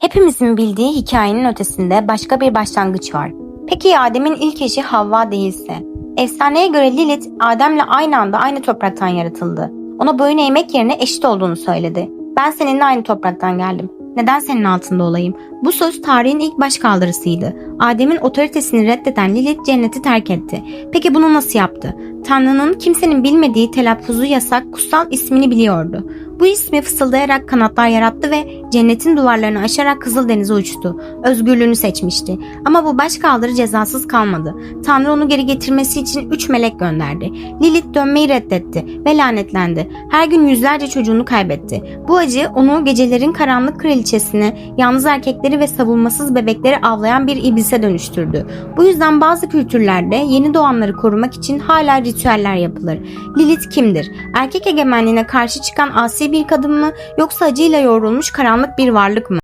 Hepimizin bildiği hikayenin ötesinde başka bir başlangıç var. Peki Adem'in ilk eşi Havva değilse? Efsaneye göre Lilith, Adem'le aynı anda aynı topraktan yaratıldı. Ona boyun eğmek yerine eşit olduğunu söyledi. Ben seninle aynı topraktan geldim. Neden senin altında olayım? Bu söz tarihin ilk baş kaldırısıydı. Adem'in otoritesini reddeden Lilith cenneti terk etti. Peki bunu nasıl yaptı? Tanrı'nın kimsenin bilmediği telaffuzu yasak kutsal ismini biliyordu. Bu ismi fısıldayarak kanatlar yarattı ve cennetin duvarlarını aşarak Kızıldeniz'e uçtu. Özgürlüğünü seçmişti. Ama bu başkaldırı cezasız kalmadı. Tanrı onu geri getirmesi için üç melek gönderdi. Lilith dönmeyi reddetti ve lanetlendi. Her gün yüzlerce çocuğunu kaybetti. Bu acı onu gecelerin karanlık kraliçesine, yalnız erkekleri ve savunmasız bebekleri avlayan bir iblise dönüştürdü. Bu yüzden bazı kültürlerde yeni doğanları korumak için hala ritüeller yapılır. Lilith kimdir? Erkek egemenliğine karşı çıkan asi bir kadın mı yoksa acıyla yoğrulmuş karanlık bir varlık mı?